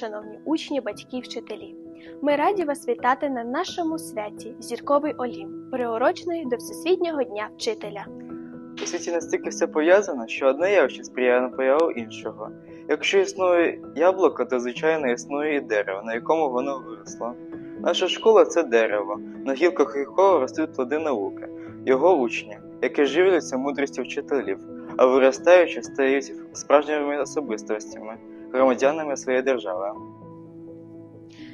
Шановні учні, батьки, вчителі. Ми раді вас вітати на нашому святі Зірковий Олімп, приурочений до Всесвітнього дня вчителя. У світі настільки все пов'язано, що одне явище сприяє на появу іншого. Якщо існує яблуко, то звичайно існує і дерево, на якому воно виросло. Наша школа це дерево, на гілках якого ростуть плоди науки, його учні, які живляться мудрістю вчителів, а виростаючи стають справжніми особистостями, громадянами своєї держави.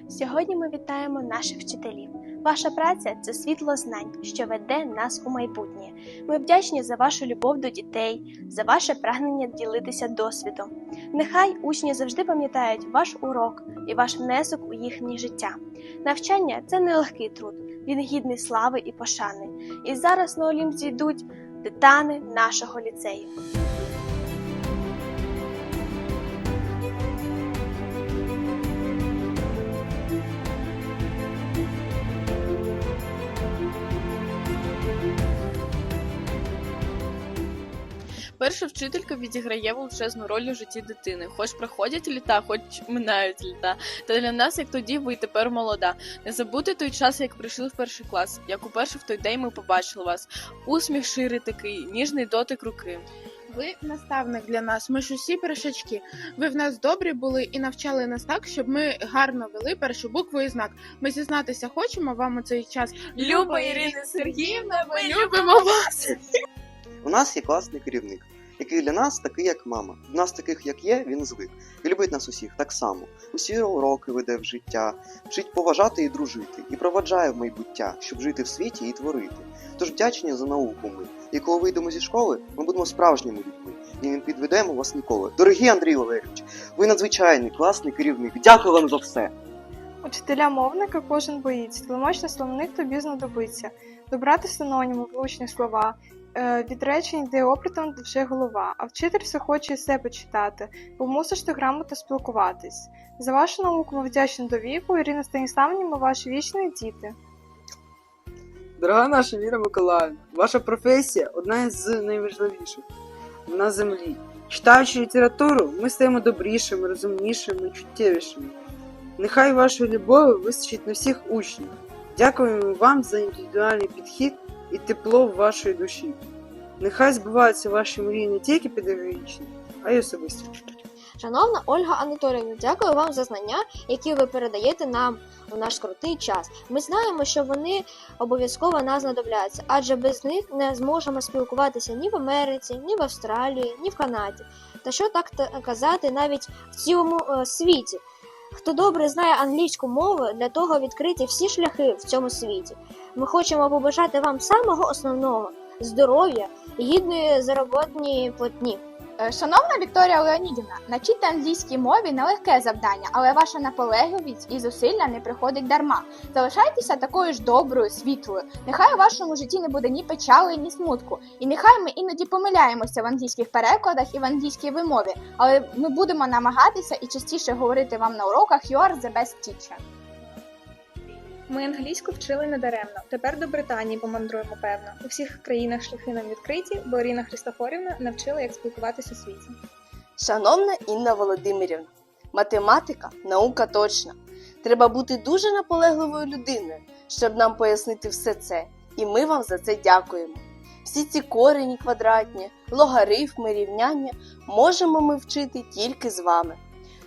Сьогодні ми вітаємо наших вчителів. Ваша праця це світло знань, що веде нас у майбутнє. Ми вдячні за вашу любов до дітей, за ваше прагнення ділитися досвідом. Нехай учні завжди пам'ятають ваш урок і ваш внесок у їхнє життя. Навчання це нелегкий труд, він гідний слави і пошани. І зараз на Олімп зійдуть титани нашого ліцею. Перша вчителька відіграє величезну роль у житті дитини. Хоч проходять літа, хоч минають літа. Та для нас, як тоді, ви тепер молода. Не забудьте той час, як прийшли в перший клас. Як уперше в той день ми побачили вас. Усміх ширий такий, ніжний дотик руки. Ви наставник для нас. Ми ж усі першачки. Ви в нас добрі були і навчали нас так, щоб ми гарно вели першу букву і знак. Ми зізнатися хочемо вам у цей час. Люба Ірина Сергіївна, ми любимо вас. У нас є класний керівник, який для нас такий, як мама. В нас таких, як є, він звик. І любить нас усіх так само. Усі уроки веде в життя, вчить поважати і дружити, і проваджає в майбуття, щоб жити в світі і творити. Тож вдячні за науку ми. І коли вийдемо зі школи, ми будемо справжніми людьми і не підведемо вас ніколи. Дорогий Андрій Валерійович, ви надзвичайний класний керівник. Дякую вам за все. Учителя мовника кожен боїться, тлумачний словник тобі знадобиться. Добрати синоніми, влучні слова, е, від речень, де опитом вже голова, а вчитель все хоче і себе читати, бо мусиш ти грамотно спілкуватись. За вашу науку ми вдячні до віку, Ірина Станіславівна, ми ваші вічні діти. Дорога наша Віра Миколаївна, ваша професія одна з найважливіших на землі. Читаючи літературу, ми стаємо добрішими, розумнішими, чуттєвішими. Нехай вашої любові вистачить на всіх учнів. Дякуємо вам за індивідуальний підхід і тепло в вашої душі. Нехай збуваються ваші мрії не тільки педагогічні, а й особисті. Шановна Ольга Анатоліївна, дякую вам за знання, які ви передаєте нам у наш крутий час. Ми знаємо, що вони обов'язково нас знадобляться, адже без них не зможемо спілкуватися ні в Америці, ні в Австралії, ні в Канаді. Та що так казати навіть в цілому е, світі. Хто добре знає англійську мову, для того відкриті всі шляхи в цьому світі. Ми хочемо побажати вам самого основного здоров'я і гідної заробітної платні. Е, Шановна Вікторія Леонідівна, навчити англійській мові нелегке завдання, але ваша наполегливість і зусилля не приходить дарма. Залишайтеся такою ж доброю, світлою. Нехай у вашому житті не буде ні печали, ні смутку. І нехай ми іноді помиляємося в англійських перекладах і в англійській вимові, але ми будемо намагатися і частіше говорити вам на уроках «You are the best teacher». Ми англійську вчили недаремно. Тепер до Британії помандруємо, певно. У всіх країнах шляхи нам відкриті, бо Ірина Христофорівна навчила, як спілкуватися у світі. Шановна Інна Володимирівна, математика наука точна. Треба бути дуже наполегливою людиною, щоб нам пояснити все це. І ми вам за це дякуємо. Всі ці корені квадратні, логарифми, рівняння можемо ми вчити тільки з вами.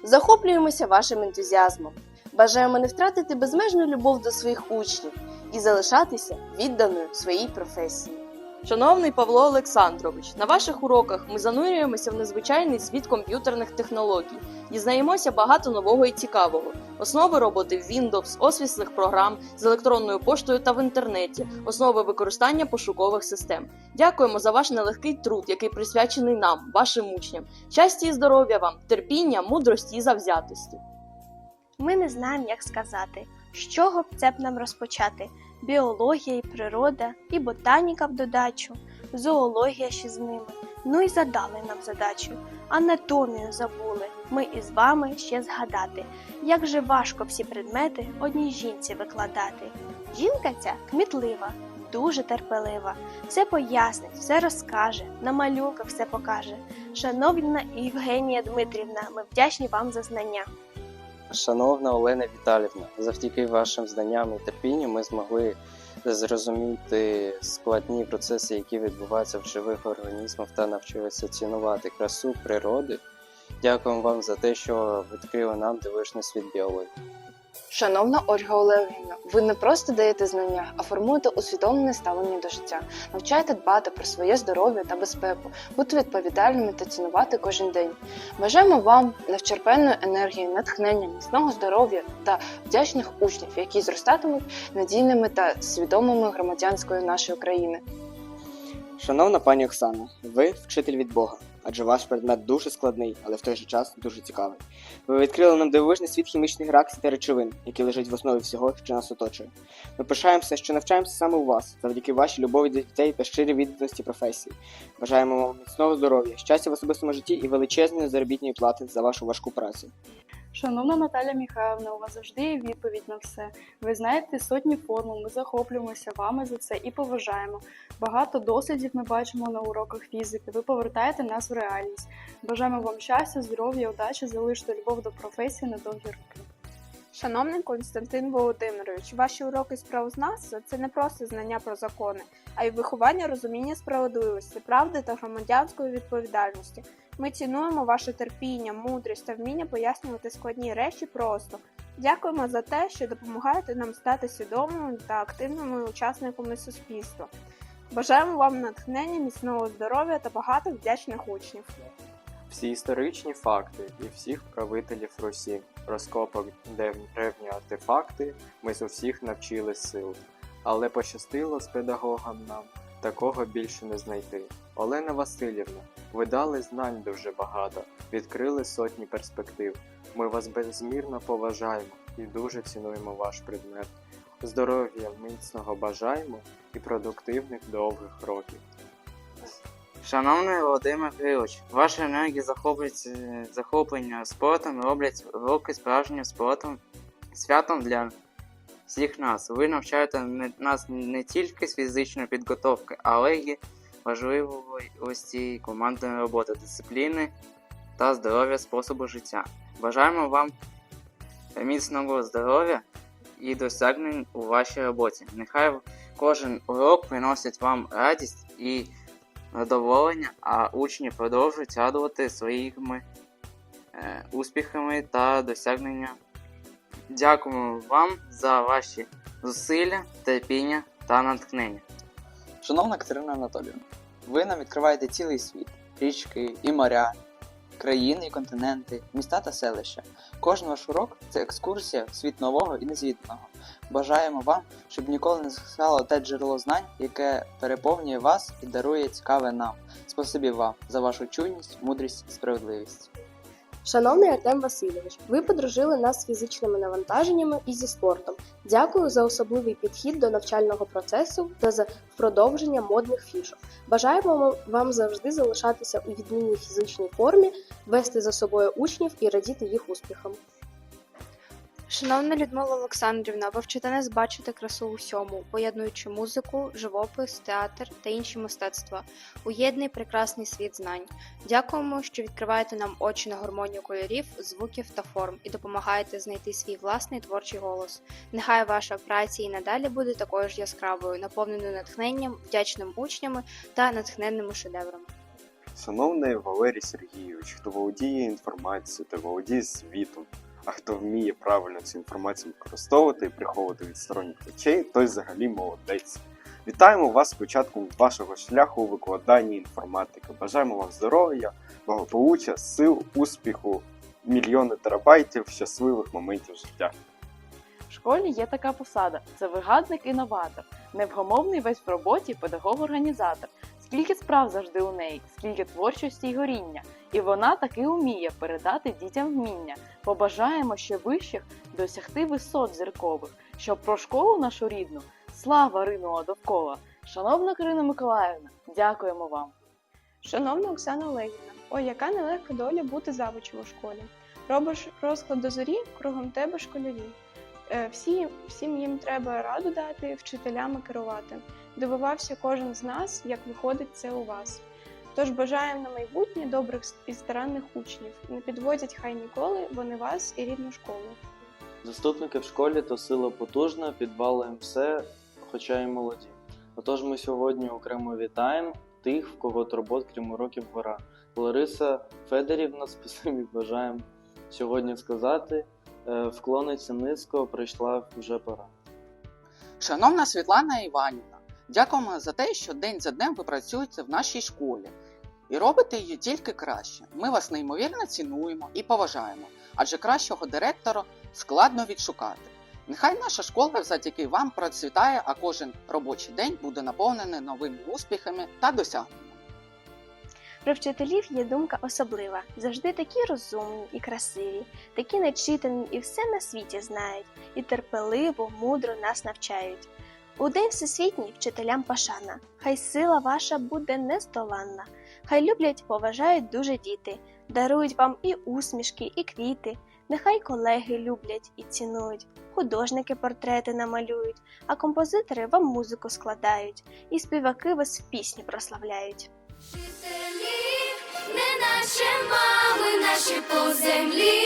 Захоплюємося вашим ентузіазмом. Бажаємо не втратити безмежну любов до своїх учнів і залишатися відданою своїй професії. Шановний Павло Олександрович, на ваших уроках ми занурюємося в незвичайний світ комп'ютерних технологій, дізнаємося багато нового і цікавого, основи роботи в Windows, офісних програм з електронною поштою та в інтернеті, основи використання пошукових систем. Дякуємо за ваш нелегкий труд, який присвячений нам, вашим учням. Щастя і здоров'я вам, терпіння, мудрості і завзятості. Ми не знаємо, як сказати, з чого б це б нам розпочати. Біологія і природа, і ботаніка в додачу, зоологія ще з ними. Ну і задали нам задачу. Анатомію забули. Ми із вами ще згадати, як же важко всі предмети одній жінці викладати. Жінка ця кмітлива, дуже терпелива. Все пояснить, все розкаже, на малюнках все покаже. Шановна Євгенія Дмитрівна, ми вдячні вам за знання. Шановна Олена Віталівна, завдяки вашим знанням і терпінню ми змогли зрозуміти складні процеси, які відбуваються в живих організмах та навчилися цінувати красу природи. Дякуємо вам за те, що відкрили нам дивишний світ біології. Шановна Ольга Олегівна, ви не просто даєте знання, а формуєте усвідомлене ставлення до життя, навчаєте дбати про своє здоров'я та безпеку, бути відповідальними та цінувати кожен день. Бажаємо вам невчерпенної енергії, натхнення, міцного здоров'я та вдячних учнів, які зростатимуть надійними та свідомими громадянської нашої країни. Шановна пані Оксана, ви вчитель від Бога, адже ваш предмет дуже складний, але в той же час дуже цікавий. Ви відкрили нам дивовижний світ хімічних реакцій та речовин, які лежать в основі всього, що нас оточує. Ми пишаємося, що навчаємося саме у вас, завдяки вашій любові до дітей та щирій відданості професії. Бажаємо вам міцного здоров'я, щастя в особистому житті і величезної заробітної плати за вашу важку працю. Шановна Наталя Михайловна, у вас завжди є відповідь на все. Ви знаєте сотні формул, ми захоплюємося вами за це і поважаємо. Багато дослідів ми бачимо на уроках фізики. Ви повертаєте нас в реальність. Бажаємо вам щастя, здоров'я, удачі, залиште любов до професії на довгі роки. Шановний Константин Володимирович, ваші уроки справознавства це не просто знання про закони, а й виховання розуміння справедливості, правди та громадянської відповідальності. Ми цінуємо ваше терпіння, мудрість та вміння пояснювати складні речі просто. Дякуємо за те, що допомагаєте нам стати свідомими та активними учасниками суспільства. Бажаємо вам натхнення, міцного здоров'я та багато вдячних учнів. Всі історичні факти і всіх правителів Русі, розкопок, древні артефакти, ми з усіх навчили сил. Але пощастило з педагогом нам такого більше не знайти. Олена Васильівна, ви дали знань дуже багато, відкрили сотні перспектив. Ми вас безмірно поважаємо і дуже цінуємо ваш предмет. Здоров'я міцного бажаємо і продуктивних довгих років. Шановний Володимир ваша енергія захоплюється захоплення спортом роблять роки справжнім спортом, святом для всіх нас. Ви навчаєте нас не тільки з фізичної підготовки, але й важливості командної роботи, дисципліни та здоров'я способу життя. Бажаємо вам міцного здоров'я і досягнень у вашій роботі. Нехай кожен урок приносить вам радість і задоволення, а учні продовжують радувати своїми е, успіхами та досягненнями. Дякуємо вам за ваші зусилля, терпіння та натхнення. Шановна Катерина Анатоліївна, ви нам відкриваєте цілий світ, річки і моря, країни і континенти, міста та селища. Кожен ваш урок це екскурсія в світ нового і незвіданого. Бажаємо вам, щоб ніколи не згасало те джерело знань, яке переповнює вас і дарує цікаве нам. Спасибі вам за вашу чуйність, мудрість і справедливість. Шановний Артем Васильович, ви подружили нас з фізичними навантаженнями і зі спортом. Дякую за особливий підхід до навчального процесу та за продовження модних фішок. Бажаємо вам- завжди залишатися у відмінній фізичній формі, вести за собою учнів і радіти їх успіхам. Шановна Людмила Олександрівна, ви вчите нас бачити красу у всьому, поєднуючи музику, живопис, театр та інші мистецтва у єдний прекрасний світ знань. Дякуємо, що відкриваєте нам очі на гармонію кольорів, звуків та форм і допомагаєте знайти свій власний творчий голос. Нехай ваша праця і надалі буде такою ж яскравою, наповненою натхненням, вдячним учнями та натхненними шедеврами. Шановний Валерій Сергійович, хто володіє інформацією та володіє світом, а хто вміє правильно цю інформацію використовувати і приховувати від сторонніх очей, той взагалі молодець. Вітаємо вас з початком вашого шляху у викладанні інформатики. Бажаємо вам здоров'я, благополуччя, сил, успіху, мільйони терабайтів, щасливих моментів життя. В школі є така посада це вигадник-інноватор, невгомовний весь в роботі педагог-організатор. Скільки справ завжди у неї, скільки творчості й горіння, і вона таки уміє передати дітям вміння. Побажаємо ще вищих досягти висот зіркових, щоб про школу нашу рідну слава ринула довкола. Шановна Карина Миколаївна, дякуємо вам. Шановна Оксана Олегівна, ой, яка нелегка доля бути завучем у школі. Робиш розклад до зорі, кругом тебе школярі. Е, Всі, всім їм треба раду дати, вчителями керувати. Дивувався кожен з нас, як виходить це у вас. Тож бажаємо на майбутнє добрих і старанних учнів. Не підводять хай ніколи вони вас і рідну школу. Заступники в школі то сила потужна, підвалуємо все, хоча й молоді. Отож ми сьогодні окремо вітаємо тих, в кого турбот, крім уроків гора. Лариса Федорівна, спасибі бажаємо сьогодні сказати. Е, Вклониться низько, прийшла вже пора. Шановна Світлана Іванівна, дякуємо за те, що день за днем ви працюєте в нашій школі і робите її тільки краще. Ми вас неймовірно цінуємо і поважаємо, адже кращого директора складно відшукати. Нехай наша школа завдяки вам процвітає, а кожен робочий день буде наповнений новими успіхами та досягненнями. Про вчителів є думка особлива. Завжди такі розумні і красиві, такі начитані і все на світі знають, і терпеливо, мудро нас навчають. У день всесвітній вчителям пошана, хай сила ваша буде нездоланна, хай люблять, поважають дуже діти, дарують вам і усмішки, і квіти. Нехай колеги люблять і цінують, художники портрети намалюють, а композитори вам музику складають, і співаки вас в пісні прославляють. Не наші мами наші по землі,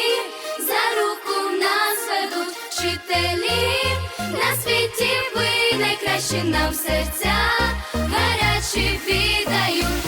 за руку нас ведуть вчителі, на світі ви найкращі нам серця, гарячі віддають.